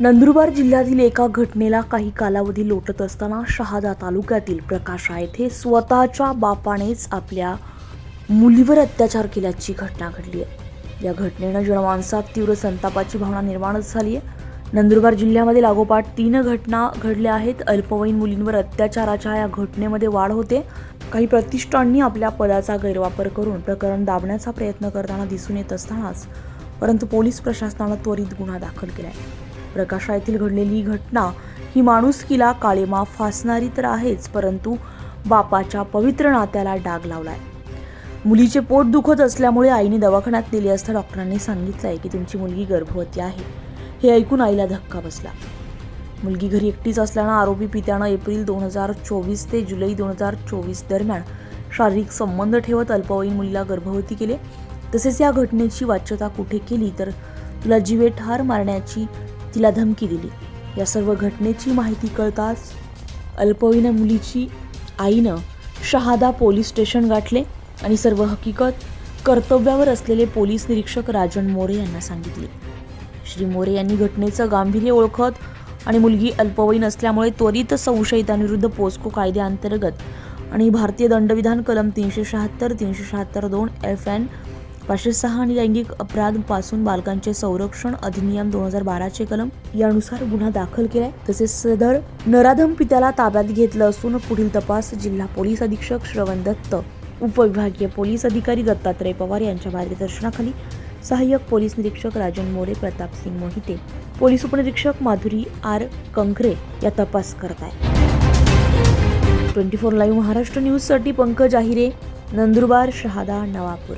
नंदुरबार जिल्ह्यातील एका घटनेला काही कालावधी लोटत असताना शहादा तालुक्यातील प्रकाशा येथे स्वतःच्या बापानेच आपल्या मुलीवर अत्याचार केल्याची घटना घडली आहे. या घटनेनं जनमानसात तीव्र संतापाची भावना निर्माण झाली आहे. नंदुरबार जिल्ह्यामध्ये लागोपाठ तीन घटना घडल्या आहेत. अल्पवयीन मुलींवर अत्याचाराच्या या घटनेमध्ये वाढ होते. काही प्रतिष्ठांनी आपल्या पदाचा गैरवापर करून प्रकरण दाबण्याचा प्रयत्न करताना दिसून येत असतानाच परंतु पोलीस प्रशासनानं त्वरित गुन्हा दाखल केला आहे प्रकाशा येथील घडलेली घटना. ही माणुसकीला काळेमा फासणारी तर आहेच परंतु बापाच्या पवित्र नात्याला डाग लावलाय. मुलीचे पोट दुखत असल्यामुळे आईने दवाखान्यात नेले असता डॉक्टरांनी सांगितलंय की तुमची मुलगी गर्भवती आहे. हे ऐकून आईला धक्का बसला. मुलगी घरी एकटीच असल्यानं आरोपी पित्यानं एप्रिल दोन हजार चोवीस ते जुलै दोन हजार चोवीस दरम्यान शारीरिक संबंध ठेवत अल्पवयीन मुलीला गर्भवती केले. तसेच या घटनेची वाच्यता कुठे केली तर तुला जीवे ठार मारण्याची तिला धमकी दिली. या सर्व घटनेची माहिती कळताच अल्पवयीन मुलीची आईनं शहादा पोलीस स्टेशन गाठले आणि सर्व हकीकत कर्तव्यावर असलेले पोलीस निरीक्षक राजन मोरे यांना सांगितले. श्री मोरे यांनी घटनेचं गांभीर्य ओळखत आणि मुलगी अल्पवयीन असल्यामुळे त्वरित संशयितांविरुद्ध पोस्को कायद्याअंतर्गत आणि भारतीय दंडविधान कलम तीनशे शहात्तर तीनशे शहात्तर दोन एफ एन पाचशे सहा आणि लैंगिक अपराधपासून बालकांचे संरक्षण अधिनियम दोन हजार बाराचे कलम यानुसार गुन्हा दाखल केलाय. तसेच सदर नराधम पित्याला ताब्यात घेतलं असून पुढील तपास जिल्हा पोलीस अधीक्षक श्रवण दत्त उपविभागीय पोलीस अधिकारी दत्तात्रय पवार यांच्या मार्गदर्शनाखाली सहाय्यक पोलीस निरीक्षक राजन मोरे प्रताप सिंग मोहिते पोलीस उपनिरीक्षक माधुरी आर कंखरे या तपास करत आहे ट्वेंटी फोर लाईव्ह महाराष्ट्र न्यूजसाठी पंकज आहिरे नंदुरबार शहादा नवापूर.